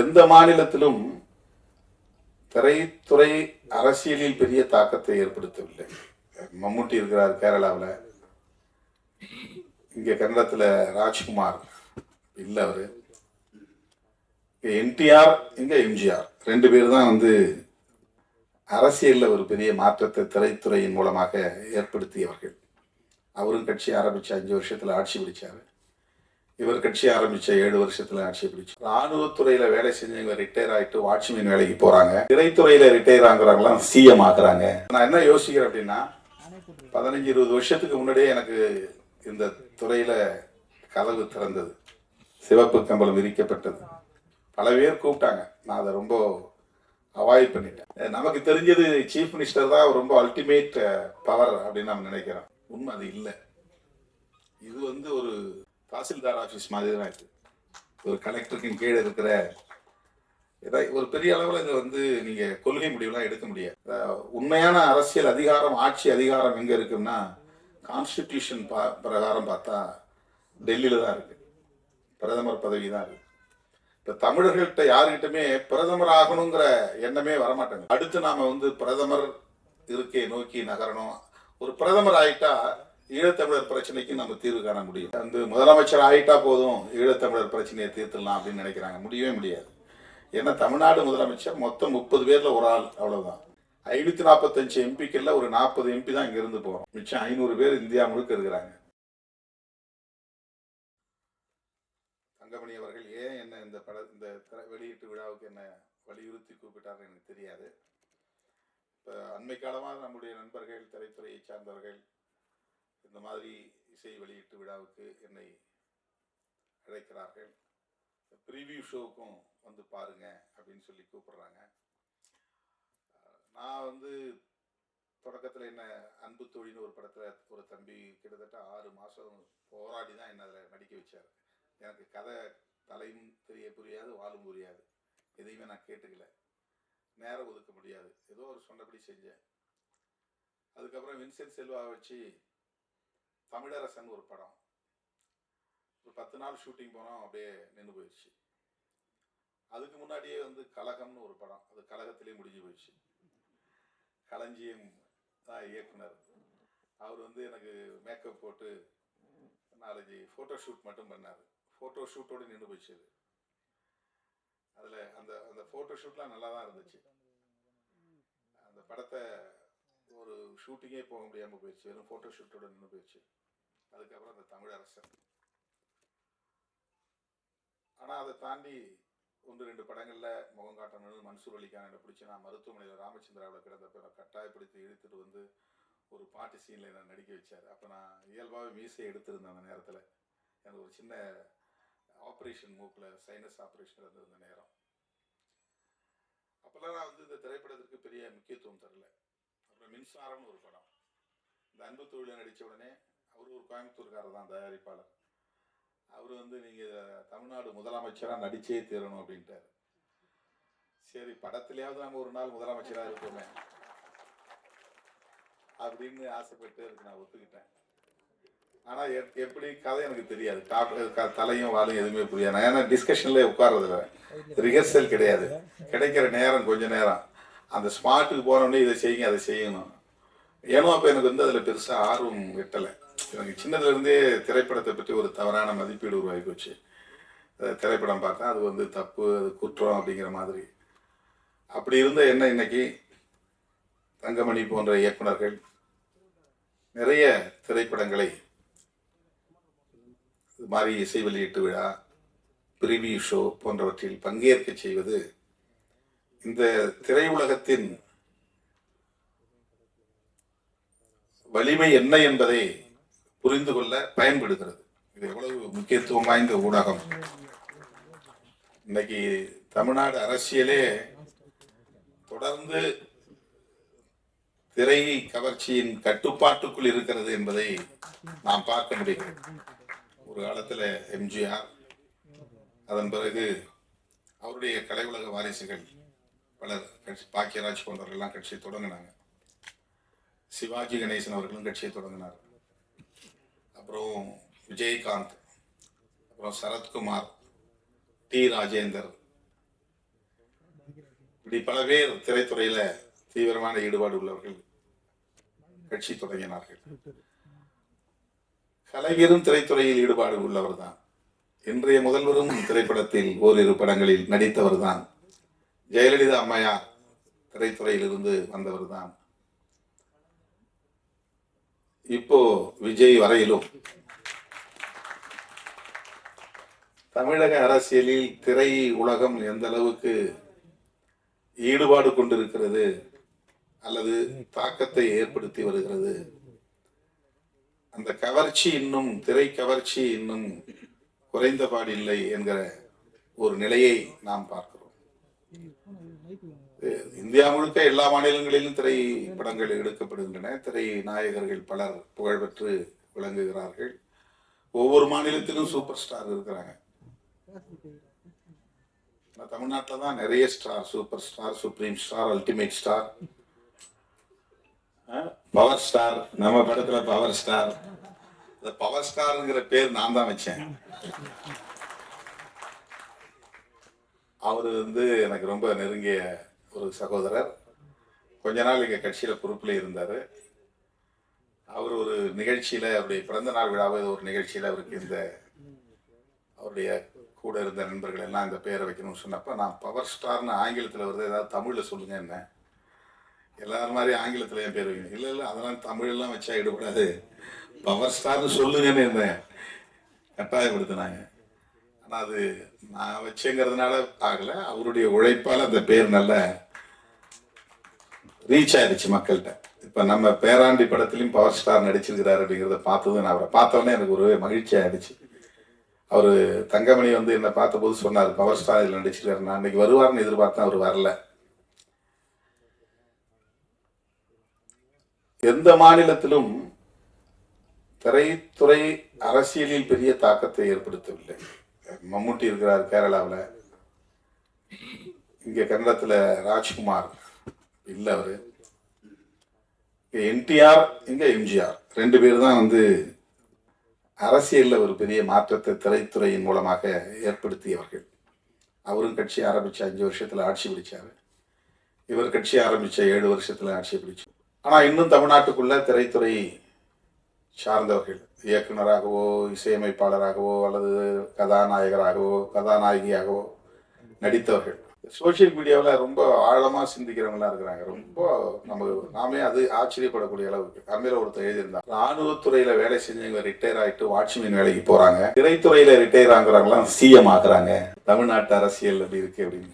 எந்த மாநிலத்திலும் திரைத்துறை அரசியலில் பெரிய தாக்கத்தை ஏற்படுத்தவில்லை. மம்முட்டி இருக்கிறார் கேரளாவில். இங்கே கன்னடத்தில் ராஜ்குமார் இல்லை அவர். இங்கே என்டிஆர் இங்கே எம்ஜிஆர். ரெண்டு பேர் தான் வந்து அரசியலில் ஒரு பெரிய மாற்றத்தை திரைத்துறையின் மூலமாக ஏற்படுத்தியவர்கள். அவரும் கட்சி ஆரம்பித்து அஞ்சு வருஷத்தில் ஆட்சி பிடிச்சார் இவர் கட்சி ஆரம்பிச்ச ஏழு வருஷத்துல ஆட்சி பிடிச்சு. ராணுவத்துறையில வேலை செஞ்சவங்க ரிட்டையர் ஆயிட்டு வாட்ச்மேன் வேலைக்கு போறாங்க. திரைத்துறையில ரிட்டையர் ஆகுறாங்களாம் சிஎம் ஆக்குறாங்க. நான் என்ன யோசிக்கிறேன் அப்படின்னா பதினஞ்சு இருபது வருஷத்துக்கு முன்னாடியே எனக்கு இந்த துறையில கதவு திறந்தது. சிவப்பு கம்பளம் விரிக்கப்பட்டது. பல பேர் கூப்பிட்டாங்க. நான் அதை ரொம்ப அவாய்ட் பண்ணிட்டேன். நமக்கு தெரிஞ்சது சீஃப் மினிஸ்டர் தான் ரொம்ப அல்டிமேட் பவர் அப்படின்னு நம்ம நினைக்கிறோம். உண்மை அது இல்லை. இது வந்து ஒரு தாசில்தார் ஆஃபீஸ் மாதிரி தான் இருக்குது ஒரு கலெக்டருக்கும் கீழே இருக்கிற ஏதாவது ஒரு பெரிய அளவில் இது வந்து நீங்கள் கொள்கை முடிவுலாம் எடுக்க முடியாது. உண்மையான அரசியல் அதிகாரம் ஆட்சி அதிகாரம் எங்கே இருக்குன்னா கான்ஸ்டிடியூஷன் பா பிரகாரம் பார்த்தா டெல்லியில் தான் இருக்குது பிரதமர் பதவி தான் இருக்குது இப்போ தமிழர்கள்ட்ட யாருக்கிட்டமே பிரதமர் ஆகணுங்கிற எண்ணமே வரமாட்டாங்க அடுத்து நாம் வந்து பிரதமர் இருக்கை நோக்கி நகரணும். ஒரு பிரதமர் ஆயிட்டா ஈழத்தமிழர் பிரச்சனைக்கு நம்ம தீர்வு காண முடியும். அந்த முதலமைச்சர் ஆயிட்டா போதும் ஈழத்தமிழர் பிரச்சனையை தீர்த்துடலாம் அப்படின்னு நினைக்கிறாங்க. முடியவே முடியாது. ஏன்னா தமிழ்நாடு முதலமைச்சர் மொத்தம் முப்பது பேரில் ஒரு ஆள் அவ்வளோதான் ஐநூத்தி நாற்பத்தஞ்சு எம்பிக்கள்ல ஒரு நாற்பது எம்பி தான் இங்கே இருந்து போறோம். மிச்சம் ஐநூறு பேர் இந்தியா முழுக்க இருக்கிறாங்க. தங்கமணி அவர்கள் ஏன் என்ன இந்த பட இந்த வெளியீட்டு விழாவுக்கு என்ன வலியுறுத்தி கூப்பிட்டார்கள் எனக்கு தெரியாது. இப்போ அண்மை காலமாக நம்முடைய நண்பர்கள் திரைத்துறையை சார்ந்தவர்கள் இந்த மாதிரி இசை வெளியீட்டு விழாவுக்கு என்னை அழைக்கிறார்கள். ப்ரீவியூ ஷோவுக்கும் வந்து பாருங்க அப்படின்னு சொல்லி கூப்பிடுறாங்க. நான் வந்து தொடக்கத்தில் என்ன அன்பு தொழில்னு ஒரு படத்தில் ஒரு தம்பி கிட்டத்தட்ட ஆறு மாதம் போராடி தான் என்னை அதில் நடிக்க வச்சார். எனக்கு கதை தலையும் தெரிய புரியாது வாழும் புரியாது. எதையுமே நான் கேட்டுக்கல. நேரம் ஒதுக்க முடியாது. ஏதோ ஒரு சொன்னபடி செஞ்சேன். அதுக்கப்புறம் வின்சென்ட் செல்வா வச்சு தமிழரசன் ஒரு படம். ஒரு பத்து நாள் ஷூட்டிங் போனோம் அப்படியே நின்று போயிடுச்சு. அதுக்கு முன்னாடியே வந்து கலகம்னு ஒரு படம். அது கழகத்திலே முடிஞ்சு போயிடுச்சு. களஞ்சியம் தான் இயக்குனர். அவர் வந்து எனக்கு மேக்கப் போட்டு நாலஞ்சு ஃபோட்டோ ஷூட் மட்டும் பண்ணார். ஃபோட்டோ ஷூட்டோடு நின்று போயிடுச்சு அது. அதில் அந்த அந்த ஃபோட்டோ ஷூட்லாம் நல்லா தான் இருந்துச்சு. அந்த படத்தை ஒரு ஷூட்டிங்கே போக முடியாமல் போயிடுச்சு. வெறும் ஃபோட்டோ ஷூட்டோட நின்று போயிடுச்சு. அதுக்கப்புறம் இந்த தமிழரசன் ஆனால் அதை தாண்டி ஒன்று ரெண்டு படங்களில் முகம் காட்டணும்னு மன்சூர் அலிகான் பிடிச்சி நான் மருத்துவமனையில் ராமச்சந்திராவில் கிடந்தப்ப என்னை கட்டாயப்படுத்தி இழுத்துட்டு வந்து ஒரு பாட்டு சீனில் என்னை நடிக்க வச்சார். அப்போ நான் இயல்பாகவே மீசை எடுத்திருந்தேன் அந்த நேரத்தில். எனக்கு ஒரு சின்ன ஆப்ரேஷன் மூக்கில் சைனஸ் ஆப்ரேஷன் இருந்திருந்த நேரம். அப்போல்லாம் நான் வந்து இந்த திரைப்படத்திற்கு பெரிய முக்கியத்துவம் தரல. அப்புறம் மின்சாரம்னு ஒரு படம். இந்த அன்பு தொழிலில் நடித்த உடனே அவர் ஒரு கோயம்புத்தூர்காரர் தான் தயாரிப்பாளர். அவர் வந்து நீங்கள் தமிழ்நாடு முதலமைச்சராக நடிச்சே தீரணும் அப்படின்ட்டார். சரி படத்துலையாவது நம்ம ஒரு நாள் முதலமைச்சராக இருப்போமே. அப்படின்னு ஆசைப்பட்டு அதுக்கு நான் ஒத்துக்கிட்டேன். ஆனால் எப்- எப்படி கதை எனக்கு தெரியாது. டாப் தலையும் வாலும் எதுவுமே புரியாது. நான் ஏன்னா டிஸ்கஷனில் உட்கார்றதில்ல. ரிஹர்சல் கிடையாது. கிடைக்கிற நேரம் கொஞ்ச நேரம். அந்த ஸ்மார்ட்டுக்கு போனோடனே இதை செய்யுங்க அதை செய்யணும். ஏனோ அப்போ எனக்கு வந்து அதில் பெருசாக ஆர்வம் எட்டலை. எனக்கு சின்னதுலேருந்தே திரைப்படத்தை பற்றி ஒரு தவறான மதிப்பீடு உருவாகி போச்சு. திரைப்படம் பார்த்தா அது வந்து தப்பு அது குற்றம் அப்படிங்கிற மாதிரி. அப்படி இருந்த என்ன இன்னைக்கு தங்கமணி போன்ற இயக்குனர்கள் நிறைய திரைப்படங்களை இது மாதிரி இசை வெளியீட்டு விழா பிரிவியூ ஷோ போன்றவற்றில் பங்கேற்க செய்வது இந்த திரையுலகத்தின் வலிமை என்ன என்பதை புரிந்து கொள்ள பயன்படுகிறது. இது எவ்வளவு முக்கியத்துவம் வாய்ந்த ஊடகம். இன்னைக்கு தமிழ்நாடு அரசியலே தொடர்ந்து திரை கவர்ச்சியின் கட்டுப்பாட்டுக்குள் இருக்கிறது என்பதை நாம் பார்க்க முடிகிறது. ஒரு காலத்தில் எம்ஜிஆர் அதன் பிறகு அவருடைய கலை உலக வாரிசுகள் பலர் கட்சி பாக்கியராஜ் போன்றவர்கள்லாம் கட்சியை தொடங்கினாங்க. சிவாஜி கணேசன் அவர்களும் கட்சியை தொடங்கினார். அப்புறம் விஜயகாந்த் அப்புறம் சரத்குமார் டி. ராஜேந்தர். இப்படி பல பேர் திரைத்துறையில தீவிரமான ஈடுபாடு உள்ளவர்கள் கட்சி தொடங்கினார்கள். கலைஞரும் திரைத்துறையில் ஈடுபாடு உள்ளவர் தான் இன்றைய முதல்வரும் திரைப்படத்தில் ஓரிரு படங்களில் நடித்தவர் தான் ஜெயலலிதா அம்மையார் திரைத்துறையிலிருந்து வந்தவர் தான் இப்போ விஜய் வரையிலும் தமிழக அரசியலில் திரை உலகம் எந்த அளவுக்கு ஈடுபாடு கொண்டிருக்கிறது அல்லது தாக்கத்தை ஏற்படுத்தி வருகிறது? அந்த கவர்ச்சி இன்னும் திரை கவர்ச்சி இன்னும் குறைந்தபாடில்லை என்கிற ஒரு நிலையை நாம் பார்க்கிறோம். இந்தியா முழுக்க எல்லா மாநிலங்களிலும் திரைப்படங்கள் எடுக்கப்படுகின்றன. திரை நாயகர்கள் பலர் புகழ்பெற்று விளங்குகிறார்கள். ஒவ்வொரு மாநிலத்திலும் சூப்பர் ஸ்டார் இருக்கிறாங்க. தமிழ்நாட்டில் தான் நிறைய star super star supreme star ultimate star. Power star நம்ம படத்துல பவர் ஸ்டார். இந்த பவர் ஸ்டார்ங்கிற பேர் நான் தான் வச்சேன். அவர் வந்து எனக்கு ரொம்ப நெருங்கிய ஒரு சகோதரர். கொஞ்ச நாள் இங்கே கட்சியில் பொறுப்பில் இருந்தார். அவர் ஒரு நிகழ்ச்சியில் அவருடைய பிறந்த நாள் விழாவை ஒரு நிகழ்ச்சியில் அவருக்கு இந்த அவருடைய கூட இருந்த நண்பர்கள் எல்லாம் அந்த பேரை வைக்கணும்னு சொன்னப்போ நான் பவர் ஸ்டார்னு ஆங்கிலத்தில் வருது. ஏதாவது தமிழில் சொல்லுங்க என்ன. எல்லாரும் மாதிரி ஆங்கிலத்தில் என் பேர் வைக்கணும். இல்லை இல்லை அதெல்லாம் தமிழெல்லாம் வச்சா ஈடுபடாது. பவர் ஸ்டார்னு சொல்லுங்கன்னு என்ன கட்டாயப்படுத்தினாங்க. ஆனால் அது நான் வச்சேங்கிறதுனால ஆகலை. அவருடைய உழைப்பால் அந்த பேர் நல்ல ரீச் ஆயிடுச்சு மக்கள்கிட்ட. இப்போ நம்ம பேராண்டி படத்துலையும் பவர் ஸ்டார் நடிச்சிருக்கிறாரு அப்படிங்கிறத பார்த்தது நான் அவரை பார்த்தோன்னே எனக்கு ஒரு மகிழ்ச்சி ஆயிடுச்சு. அவர் தங்கமணி வந்து என்னை பார்த்தபோது சொன்னார் பவர் ஸ்டார் இதில் நடிச்சிருக்காரு. நான் இன்னைக்கு வருவார்னு எதிர்பார்த்தேன் அவர் வரல. எந்த மாநிலத்திலும் திரைத்துறை அரசியலில் பெரிய தாக்கத்தை ஏற்படுத்தவில்லை. மம்முட்டி இருக்கிறார் கேரளாவில். இங்கே கன்னடத்தில் ராஜ்குமார் இல்லை அவர். என்டிஆர் இங்கே எம்ஜிஆர். ரெண்டு பேர் தான் வந்து அரசியலில் ஒரு பெரிய மாற்றத்தை திரைத்துறையின் மூலமாக ஏற்படுத்தியவர்கள். அவரும் கட்சி ஆரம்பித்த அஞ்சு வருஷத்தில் ஆட்சி பிடிச்சார். இவர் கட்சி ஆரம்பித்த ஏழு வருஷத்தில் ஆட்சி பிடிச்சார். ஆனால் இன்னும் தமிழ்நாட்டுக்குள்ள திரைத்துறை சார்ந்தவர்கள் இயக்குனராகவோ இசையமைப்பாளராகவோ அல்லது கதாநாயகராகவோ கதாநாயகியாகவோ நடித்தவர்கள். சோஷியல் மீடியாவில் ரொம்ப ஆழமாக சிந்திக்கிறவங்களா இருக்கிறாங்க. ரொம்ப நம்ம நாமே அது ஆச்சரியப்படக்கூடிய அளவுக்கு. தமிழ் ஒருத்தர் எழுதியிருந்தார். ராணுவத்துறையில் வேலை செஞ்சவங்க ரிட்டையர் ஆகிட்டு வாட்ச்மேன் வேலைக்கு போகிறாங்க திரைத்துறையில் ரிட்டையர் ஆகுறாங்களாம் சிஎம் ஆகுறாங்க. தமிழ்நாட்டு அரசியல் அப்படி இருக்கு அப்படின்னு.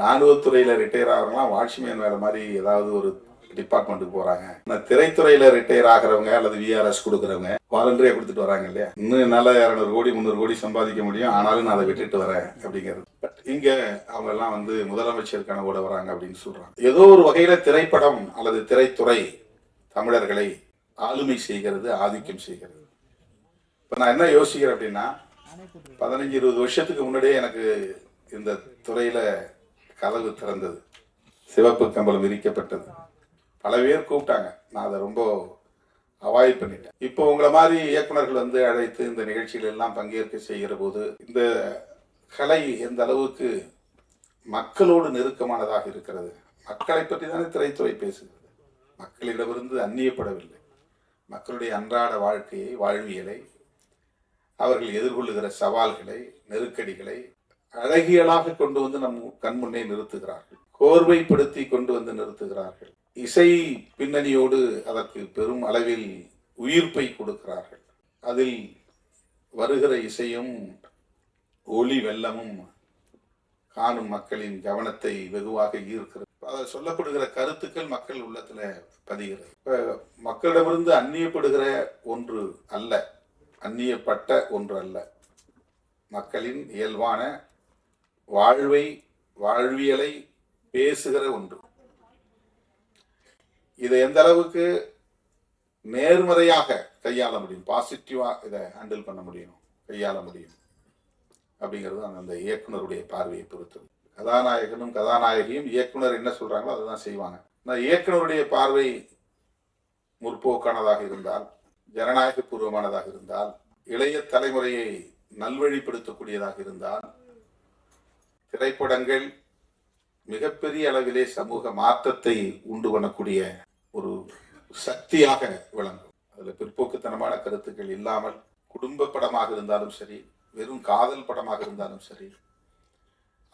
ராணுவத்துறையில் ரிட்டையர் ஆகுறவங்களாம் வாட்ச்மேன் வேலை மாதிரி ஏதாவது ஒரு டிபார்ட்மெண்ட்டுக்கு போறாங்க. நான் திரைத்துறையில ரிட்டையர் ஆகிறவங்க அல்லது விஆர்எஸ் கொடுக்குறவங்க வாலண்டரியா கொடுத்துட்டு வராங்க இல்லையா? இன்னும் என்னால இரநூறு கோடி முந்நூறு கோடி சம்பாதிக்க முடியும். ஆனாலும் நான் அதை விட்டுட்டு வரேன் அப்படிங்கிறது. பட் இங்க அவங்க எல்லாம் வந்து முதலமைச்சர் கனவோட வராங்க அப்படின்னு சொல்றாங்க. ஏதோ ஒரு வகையில திரைப்படம் அல்லது திரைத்துறை தமிழர்களை ஆளுமை செய்கிறது ஆதிக்கம் செய்கிறது. இப்ப நான் என்ன யோசிக்கிறேன் அப்படின்னா பதினஞ்சு இருபது வருஷத்துக்கு முன்னாடியே எனக்கு இந்த துறையில கதவு திறந்தது. சிவப்பு கம்பளம் விரிக்கப்பட்டது. பல பேர் கூப்பிட்டாங்க. நான் அதை ரொம்ப அவாய்ட் பண்ணிட்டேன். இப்போ உங்களை மாதிரி இயக்குனர்கள் வந்து அழைத்து இந்த நிகழ்ச்சிகள் எல்லாம் பங்கேற்க செய்கிற போது இந்த கலை எந்த அளவுக்கு மக்களோடு நெருக்கமானதாக இருக்கிறது? மக்களை பற்றி தானே திரைத்துறை பேசுகிறது. மக்களிடமிருந்து அந்நியப்படவில்லை. மக்களுடைய அன்றாட வாழ்க்கையை வாழ்வியலை அவர்கள் எதிர்கொள்ளுகிற சவால்களை நெருக்கடிகளை அழகியலாக கொண்டு வந்து நம் கண்முன்னே நிறுத்துகிறார்கள். கோர்வைப்படுத்தி கொண்டு வந்து நிறுத்துகிறார்கள். இசை பின்னணியோடு அதற்கு பெரும் அளவில் உயிர்ப்பை கொடுக்கிறார்கள். அதில் வருகிற இசையும் ஒளி வெள்ளமும் காணும் மக்களின் கவனத்தை வெகுவாக ஈர்க்கிறது. அதில் சொல்லப்படுகிற கருத்துக்கள் மக்கள் உள்ளத்தில் பதிகிறது. இப்போ மக்களிடமிருந்து அந்நியப்படுகிற ஒன்று அல்ல அந்நியப்பட்ட ஒன்று அல்ல. மக்களின் இயல்பான வாழ்வை வாழ்வியலை பேசுகிற ஒன்று. இதை எந்த அளவுக்கு நேர்மறையாக கையாள முடியும்? பாசிட்டிவாக இதை ஹேண்டில் பண்ண முடியும்? கையாள முடியும்? அப்படிங்கிறது அந்த இயக்குனருடைய பார்வையை பொறுத்தது. கதாநாயகனும் கதாநாயகியும் இயக்குனர் என்ன சொல்கிறாங்களோ அதை தான் செய்வாங்க. ஆனால் இயக்குனருடைய பார்வை முற்போக்கானதாக இருந்தால் ஜனநாயக பூர்வமானதாக இருந்தால் இளைய தலைமுறையை நல்வழிப்படுத்தக்கூடியதாக இருந்தால் திரைப்படங்கள் மிகப்பெரிய அளவிலே சமூக மாற்றத்தை உண்டு பண்ணக்கூடிய ஒரு சக்தியாக விளங்கும். அதுல பிற்போக்குத்தனமான கருத்துக்கள் இல்லாமல் குடும்ப படமாக இருந்தாலும் சரி வெறும் காதல் படமாக இருந்தாலும் சரி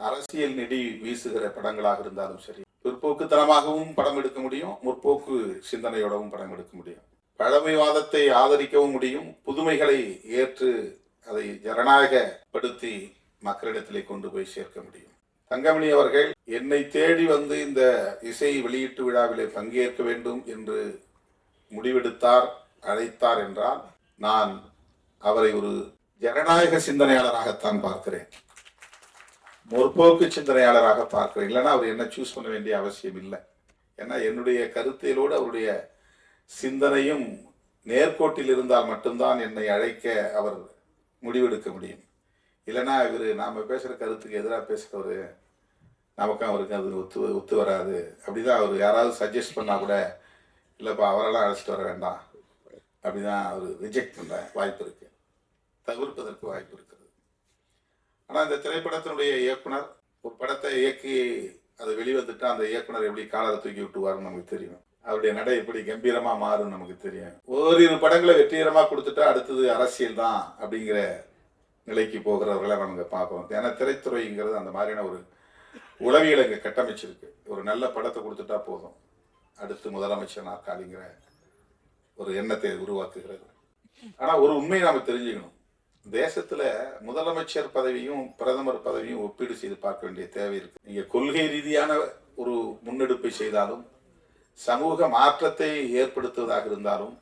அரசியல் நெடி வீசுகிற படங்களாக இருந்தாலும் சரி பிற்போக்குத்தனமாகவும் படம் எடுக்க முடியும் முற்போக்கு சிந்தனையோடவும் படம் எடுக்க முடியும். பழமைவாதத்தை ஆதரிக்கவும் முடியும் புதுமைகளை ஏற்று அதை ஜனநாயகப்படுத்தி மக்களிடத்திலே கொண்டு போய் சேர்க்க முடியும். தங்கமணி அவர்கள் என்னை தேடி வந்து இந்த இசை வெளியீட்டு விழாவிலே பங்கேற்க வேண்டும் என்று முடிவெடுத்தார் அழைத்தார் என்றால் நான் அவரை ஒரு ஜனநாயக சிந்தனையாளராகத்தான் பார்க்கிறேன். முற்போக்கு சிந்தனையாளராக பார்க்கிறேன். இல்லைன்னா அவர் என்ன சூஸ் பண்ண வேண்டிய அவசியம் இல்லை. ஏன்னா என்னுடைய கருத்தியலோடு அவருடைய சிந்தனையும் நேர்கோட்டில் இருந்தால் மட்டும்தான் என்னை அழைக்க அவர் முடிவெடுக்க முடியும். இல்லைன்னா இவர் நாம் பேசுகிற கருத்துக்கு எதிராக பேசுகிறவர் நமக்கு அவருக்கு அது ஒத்து ஒத்து வராது. அப்படிதான் அவர் யாராவது சஜஸ்ட் பண்ணால் கூட இல்லைப்பா அவரெல்லாம் அழைச்சிட்டு வர வேண்டாம். அப்படிதான் அவர் ரிஜெக்ட் பண்ண வாய்ப்பு இருக்கு. தவிர்ப்பதற்கு வாய்ப்பு இருக்கிறது ஆனால் இந்த திரைப்படத்தினுடைய இயக்குனர் ஒரு படத்தை இயக்கி அது வெளிவந்துட்டா அந்த இயக்குனர் எப்படி காலரை தூக்கி விட்டுவாருன்னு நமக்கு தெரியும். அவருடைய நடை எப்படி கம்பீரமா மாறும் நமக்கு தெரியும். ஓரிரு படங்களை வெற்றிகரமா கொடுத்துட்டா அடுத்தது அரசியல் தான் அப்படிங்கிற நிலைக்கு போகிறவர்களை நம்ம பார்ப்போம் ஏன்னா திரைத்துறைங்கிறது அந்த மாதிரியான ஒரு உளவியல் இங்கே கட்டமைச்சிருக்கு. ஒரு நல்ல படத்தை கொடுத்துட்டா போதும். அடுத்து முதலமைச்சர் நாற்காலிங்கிற ஒரு எண்ணத்தை உருவாக்குகிறது. ஆனால் ஒரு உண்மையை நாம் தெரிஞ்சுக்கணும். தேசத்தில் முதலமைச்சர் பதவியும் பிரதமர் பதவியும் ஒப்பீடு செய்து பார்க்க வேண்டிய தேவை இருக்குது நீங்கள் கொள்கை ரீதியான ஒரு முன்னெடுப்பை செய்தாலும் சமூக மாற்றத்தை ஏற்படுத்துவதாக இருந்தாலும்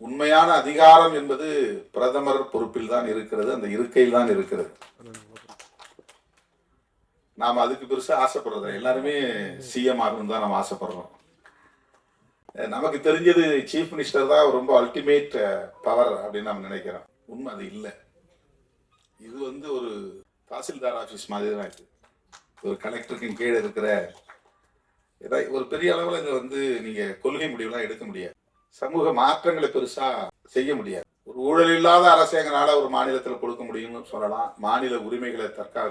உண்மையான அதிகாரம் என்பது பிரதமர் பொறுப்பில் தான் இருக்கிறது அந்த இருக்கையில் தான் இருக்கிறது. நாம் அதுக்கு பெருசா ஆசைப்படுறது எல்லாருமே சிஎம் ஆகணும் தான் நம்ம ஆசைப்படுறோம். நமக்கு தெரிஞ்சது சீஃப் மினிஸ்டர் தான் ரொம்ப அல்டிமேட் பவர் அப்படின்னு நம்ம நினைக்கிறோம். உண்மை அது இல்லை. இது வந்து ஒரு தாசில்தார் ஆஃபீஸ் மாதிரி தான் இருக்கு ஒரு கலெக்டருக்கு கீழே இருக்கிற ஏதாவது ஒரு பெரிய அளவில் இங்கே வந்து நீங்கள் கொள்கை முடிவுலாம் எடுக்க முடியாது. சமூக மாற்றங்களை பெருசாக செய்ய முடியாது. ஒரு ஊழல் இல்லாத அரசு எங்களால் ஒரு மாநிலத்தில் கொடுக்க முடியும்னு சொல்லலாம். மாநில உரிமைகளை தற்கா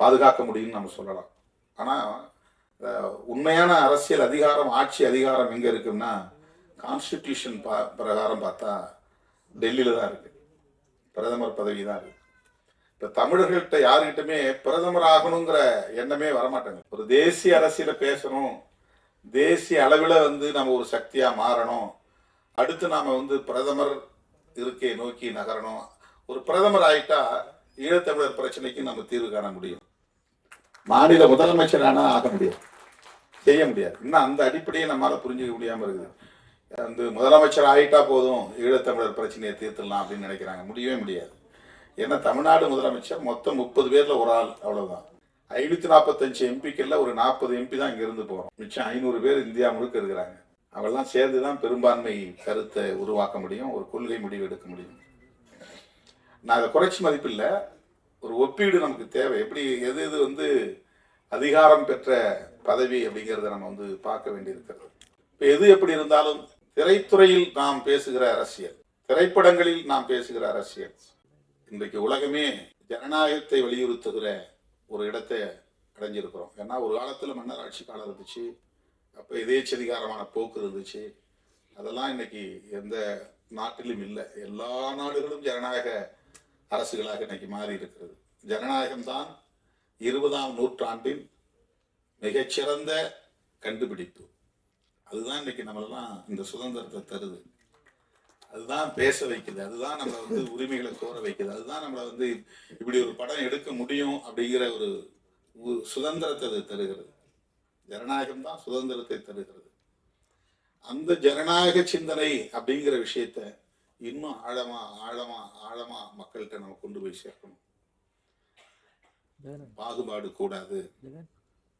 பாதுகாக்க முடியும்னு நம்ம சொல்லலாம். ஆனால் உண்மையான அரசியல் அதிகாரம் ஆட்சி அதிகாரம் எங்கே இருக்குன்னா கான்ஸ்டிடியூஷன் பிரகாரம் பார்த்தா டெல்லியில் தான் இருக்குது பிரதமர் பதவி தான் இருக்குது இப்போ தமிழர்கள்ட்ட யாருக்கிட்டமே பிரதமர் ஆகணுங்கிற எண்ணமே வரமாட்டாங்க ஒரு தேசிய அரசியலை பேசணும். தேசிய அளவில் வந்து நம்ம ஒரு சக்தியாக மாறணும். அடுத்து நாம் வந்து பிரதமர் இருக்கையை நோக்கி நகரணும். ஒரு பிரதமர் ஆகிட்டா ஈழத்தமிழர் பிரச்சனைக்கு நம்ம தீர்வு காண முடியும். மாநில முதலமைச்சர் ஆனால் ஆக முடியாது. செய்ய முடியாது. இன்னும் அந்த அடிப்படையை நம்மளால் புரிஞ்சுக்க முடியாமல் இருக்குது. வந்து முதலமைச்சர் ஆகிட்டா போதும் ஈழத்தமிழர் பிரச்சனையை தீர்த்துடலாம் அப்படின்னு நினைக்கிறாங்க. முடியவே முடியாது. ஏன்னா தமிழ்நாடு முதலமைச்சர் மொத்தம் முப்பது பேரில் ஒரு ஆள் அவ்வளோதான் ஐநூற்றி நாற்பத்தஞ்சு எம்பிக்கள்ல ஒரு நாற்பது எம்பி தான் இங்கேருந்து இருந்து மிச்சம் ஐநூறு பேர் இந்தியா முழுக்க இருக்கிறாங்க. அவெல்லாம் சேர்ந்து தான் பெரும்பான்மை கருத்தை உருவாக்க முடியும் ஒரு கொள்கை முடிவு எடுக்க முடியும். நான் அதை குறைச்சி மதிப்பில்லை. ஒரு ஒப்பீடு நமக்கு தேவை. எப்படி எது எது வந்து அதிகாரம் பெற்ற பதவி அப்படிங்கிறத நம்ம வந்து பார்க்க வேண்டியிருக்கிறது. இப்போ எது எப்படி இருந்தாலும் திரைத்துறையில் நாம் பேசுகிற அரசியல் திரைப்படங்களில் நாம் பேசுகிற அரசியல். இன்றைக்கு உலகமே ஜனநாயகத்தை வலியுறுத்துகிற ஒரு இடத்தை அடைஞ்சிருக்கிறோம். ஏன்னா ஒரு காலத்தில் மன்னர் ஆட்சி காலம் இருந்துச்சு அப்போ எதேச்சதிகாரமான போக்கு இருந்துச்சு. அதெல்லாம் இன்னைக்கு எந்த நாட்டிலும் இல்லை. எல்லா நாடுகளும் ஜனநாயக அரசுகளாக இன்னைக்கு மாறி இருக்கிறது ஜனநாயகம் தான் இருபதாம் நூற்றாண்டின் மிகச்சிறந்த கண்டுபிடிப்பு. அதுதான் இன்னைக்கு நம்மளெல்லாம் இந்த சுதந்திரத்தை தருது. அதுதான் பேச வைக்குது. அதுதான் நம்மளை வந்து உரிமைகளை கோர வைக்குது. அதுதான் நம்மளை வந்து இப்படி ஒரு படம் எடுக்க முடியும் அப்படிங்கிற ஒரு உ- சுதந்திரத்தை அது தருகிறது. ஜனநாயகம் தான் சுதந்திரத்தை தருகிறது. அந்த ஜனநாயக சிந்தனை அப்படிங்கிற விஷயத்த இன்னும் ஆழமா ஆழமா ஆழமா மக்கள்கிட்ட நம்ம கொண்டு போய் சேர்க்கணும். பாகுபாடு கூடாது.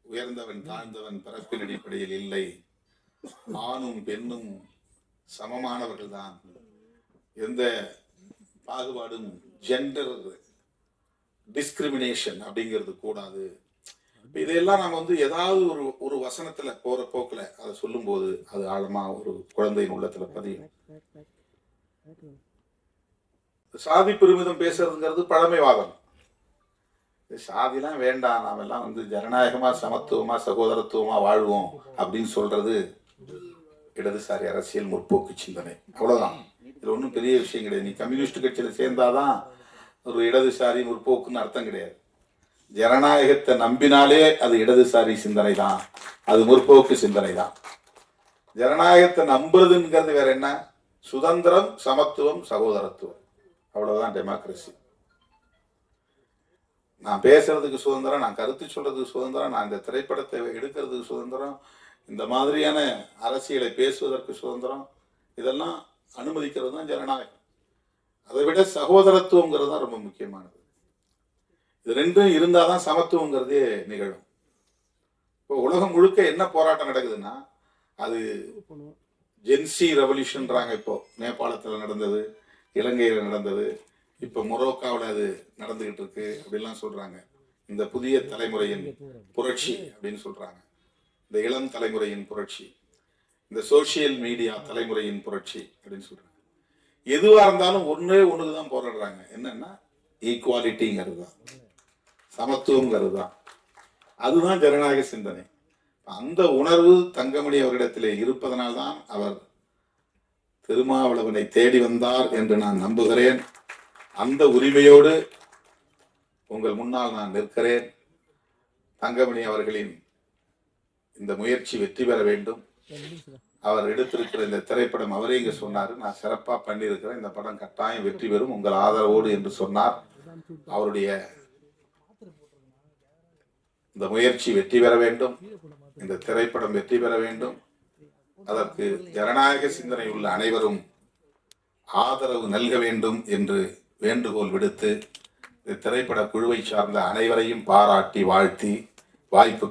உயர்ந்தவன் தாழ்ந்தவன் பிறப்பின் அடிப்படையில் இல்லை. ஆணும் பெண்ணும் சமமானவர்கள் தான் எந்த பாகுபாடும் ஜெண்டர் டிஸ்கிரிமினேஷன் அப்படிங்கிறது கூடாது. இதையெல்லாம் நம்ம வந்து ஏதாவது ஒரு ஒரு வசனத்துல போற போக்குல அதை சொல்லும்போது அது ஆழமா ஒரு குழந்தையின் உள்ளத்துல பதியும். சாதி பெருமிதம் பேசுறதுங்கிறது பழமைவாதம். சாதிலாம் வேண்டாம் நாம எல்லாம் வந்து ஜனநாயகமா சமத்துவமா சகோதரத்துவமா வாழ்வோம் அப்படின்னு சொல்றது இடதுசாரி அரசியல் முற்போக்கு சிந்தனை. அவ்வளவுதான். இதுல ஒன்றும் பெரிய விஷயம் கிடையாது. நீ கம்யூனிஸ்ட் கட்சியில சேர்ந்தாதான் ஒரு இடதுசாரி முற்போக்குன்னு அர்த்தம் கிடையாது. ஜனநாயகத்தை நம்பினாலே அது இடதுசாரி சிந்தனை தான் அது முற்போக்கு சிந்தனை தான் ஜனநாயகத்தை நம்புறதுங்கிறது வேற என்ன? சுதந்திரம் சமத்துவம் சகோதரத்துவம். அவ்வளவுதான் டெமோக்ரஸி நான் பேசுறதுக்கு சுதந்திரம் நான் கருத்து சொல்றதுக்கு சுதந்திரம் நான் இந்த திரைப்படத்தை எடுக்கிறதுக்கு சுதந்திரம் இந்த மாதிரியான அரசியலை பேசுவதற்கு சுதந்திரம் இதெல்லாம் அனுமதிக்கிறது தான் ஜனநாயகம். அதை விட சகோதரத்துவங்கிறது தான் ரொம்ப முக்கியமானது. இது ரெண்டும் இருந்தால் தான் சமத்துவங்கிறதே நிகழும். இப்போ உலகம் முழுக்க என்ன போராட்டம் நடக்குதுன்னா அது ஜென்சி ரெவல்யூஷன்றாங்க இப்போ. நேபாளத்தில் நடந்தது இலங்கையில் நடந்தது இப்போ மொரோக்காவில் அது நடந்துகிட்டு இருக்கு அப்படிலாம் சொல்றாங்க. இந்த புதிய தலைமுறையின் புரட்சி அப்படின்னு சொல்றாங்க. இந்த இளம் தலைமுறையின் புரட்சி இந்த சோஷியல் மீடியா தலைமுறையின் புரட்சி அப்படின்னு சொல்றாங்க. எதுவாக இருந்தாலும் ஒன்றே ஒன்று தான் போராடுறாங்க. என்னன்னா ஈக்குவாலிட்டிங்கிறது தான் சமத்துவங்கிறது தான் அதுதான் ஜனநாயக சிந்தனை. அந்த உணர்வு தங்கமணி அவரிடத்திலே இருப்பதனால்தான் அவர் திருமாவளவனை தேடி வந்தார் என்று நான் நம்புகிறேன். அந்த உரிமையோடு உங்கள் முன்னால் நான் நிற்கிறேன். தங்கமணி அவர்களின் இந்த முயற்சி வெற்றி பெற வேண்டும். அவர் எடுத்திருக்கிற இந்த திரைப்படம் அவரே இங்கே சொன்னார். நான் சிறப்பாக பண்ணியிருக்கிறேன். இந்த படம் கட்டாயம் வெற்றி பெறும். உங்கள் ஆதரவோடு என்று சொன்னார். அவருடைய இந்த முயற்சி வெற்றி பெற வேண்டும். இந்த திரைப்படம் வெற்றி பெற வேண்டும். அதற்கு ஜனநாயக சிந்தனை உள்ள அனைவரும் ஆதரவு நல்க வேண்டும் என்று வேண்டுகோள் விடுத்து இந்த திரைப்பட குழுவை சார்ந்த அனைவரையும் பாராட்டி வாழ்த்தி வாய்ப்பு